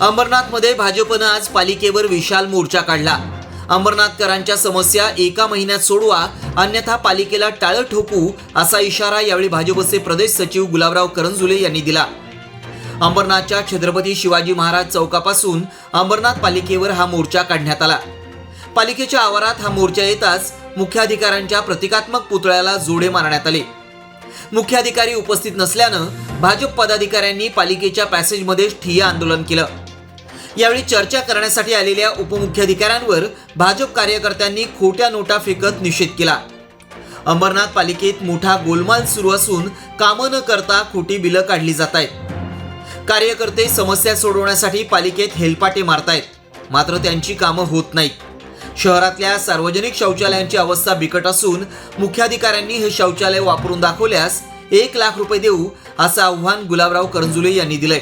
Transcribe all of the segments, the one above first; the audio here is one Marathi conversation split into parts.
अंबरनाथमध्ये भाजपनं आज पालिकेवर विशाल मोर्चा काढला. अंबरनाथकरांच्या समस्या एका महिन्यात सोडवा अन्यथा पालिकेला टाळं ठोकू असा इशारा यावेळी भाजपचे प्रदेश सचिव गुलाबराव करंजुले यांनी दिला. अंबरनाथच्या छत्रपती शिवाजी महाराज चौकापासून अंबरनाथ पालिकेवर हा मोर्चा काढण्यात आला. पालिकेच्या आवारात हा मोर्चा येताच मुख्याधिकाऱ्यांच्या प्रतिकात्मक पुतळ्याला जोडे मारण्यात आले. मुख्याधिकारी उपस्थित नसल्यानं भाजप पदाधिकाऱ्यांनी पालिकेच्या पॅसेजमध्ये ठिय्या आंदोलन केलं. यावेळी चर्चा करण्यासाठी आलेल्या उपमुख्याधिकाऱ्यांवर भाजप कार्यकर्त्यांनी खोट्या नोटा फेकत निषेध केला. अंबरनाथ पालिकेत मोठा गोलमाल सुरू असून कामं न करता खोटी बिलं काढली जात आहेत. कार्यकर्ते समस्या सोडवण्यासाठी पालिकेत हेलपाटे मारतायत. मात्र त्यांची कामं होत नाहीत. शहरातल्या सार्वजनिक शौचालयांची अवस्था बिकट असून मुख्याधिकाऱ्यांनी हे शौचालय वापरून दाखवल्यास एक लाख रुपये देऊ असं आव्हान गुलाबराव करंजुले यांनी दिलंय.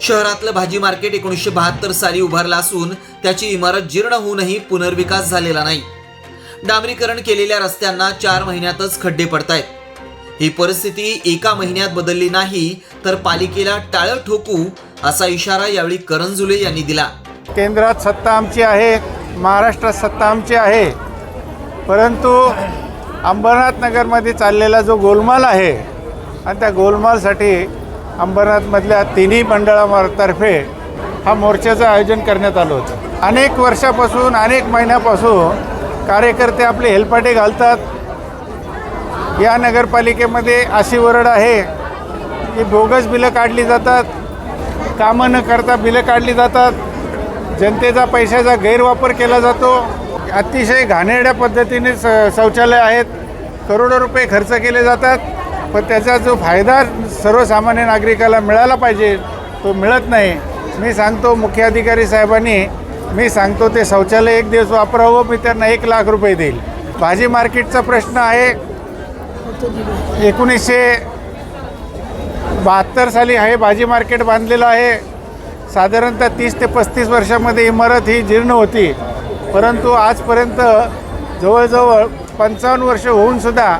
शहरातलं भाजी मार्केट एकोणीसशे बहात्तर साली उभारलं असून त्याची इमारत जीर्ण होऊनही पुनर्विकास झालेला नाही. डांबरीकरण केलेल्या रस्त्यांना चार महिन्यातच खड्डे पडतायत. ही परिस्थिती एका महिन्यात बदलली नाही तर पालिकेला टाळं ठोकू असा इशारा यावेळी करंजुले यांनी दिला. केंद्रात सत्ता आमची आहे महाराष्ट्रात सत्ता आमची आहे. परंतु अंबरनाथ नगरमध्ये चाललेला जो गोलमाल आहे आणि त्या गोलमालसाठी अंबरनाथमधल्या तिन्ही मंडळातर्फे हा मोर्चाचं आयोजन करण्यात आलं होतं. अनेक वर्षापासून अनेक महिन्यापासून कार्यकर्ते आपले हेलपाटे घालतात. या नगरपालिकेमध्ये अशी वरड आहे की बोगस बिलं काढली जातात कामं न करता बिलं काढली जातात जनतेचा पैशाचा गैरवापर केला जातो. अतिशय घाणेरड्या पद्धतीने स शौचालय आहेत करोडो रुपये खर्च केले जातात. पण त्याचा जो फायदा सर्वसामान्य नागरिकाला मिळाला पाहिजे तो मिळत नाही. मी सांगतो मुख्याधिकारी साहेबांनी मी सांगतो ते शौचालय एक दिवस वापरावं मी त्यांना एक लाख रुपये देईल. भाजी मार्केटचा प्रश्न आहे एकोणीसशे बहात्तर साली हे भाजी मार्केट बांधलेलं आहे. साधारणतः तीस ते पस्तीस वर्षामध्ये इमारत ही जीर्ण होती. परंतु आजपर्यंत जवळजवळ पंचावन्न वर्ष होऊनसुद्धा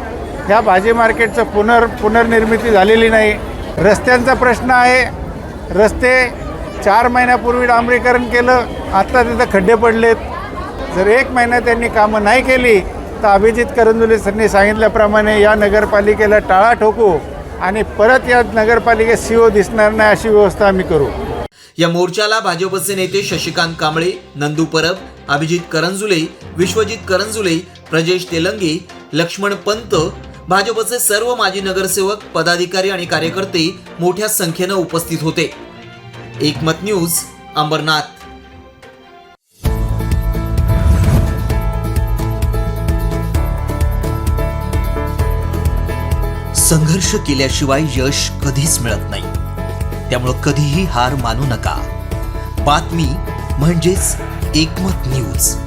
ह्या भाजी मार्केटचं पुनर् पुनर्निर्मिती झालेली नाही. रस्त्यांचा प्रश्न आहे. रस्ते चार महिन्यापूर्वी डांबरीकरण केलं आत्ता तिथं खड्डे पडलेत. जर एक महिना त्यांनी कामं नाही केली तर अभिजित करंजुले सरनी सांगितल्याप्रमाणे या नगरपालिकेला टाळा ठोकू आणि परत या नगरपालिकेत सीओ दिसणार नाही अशी व्यवस्था आम्ही करू. या मोर्चाला भाजपचे नेते शशिकांत कांबळे नंदू परब अभिजित करंजुले विश्वजित करंजुले प्रजेश तेलंगे लक्ष्मण पंत भाजपचे सर्व माजी नगरसेवक पदाधिकारी आणि कार्यकर्ते मोठ्या संख्येनं उपस्थित होते. एकमत न्यूज अंबरनाथ. संघर्ष केल्याशिवाय यश कधीच मिळत नाही. त्यामुळं कधीही हार मानू नका. बातमी म्हणजेच एकमत न्यूज.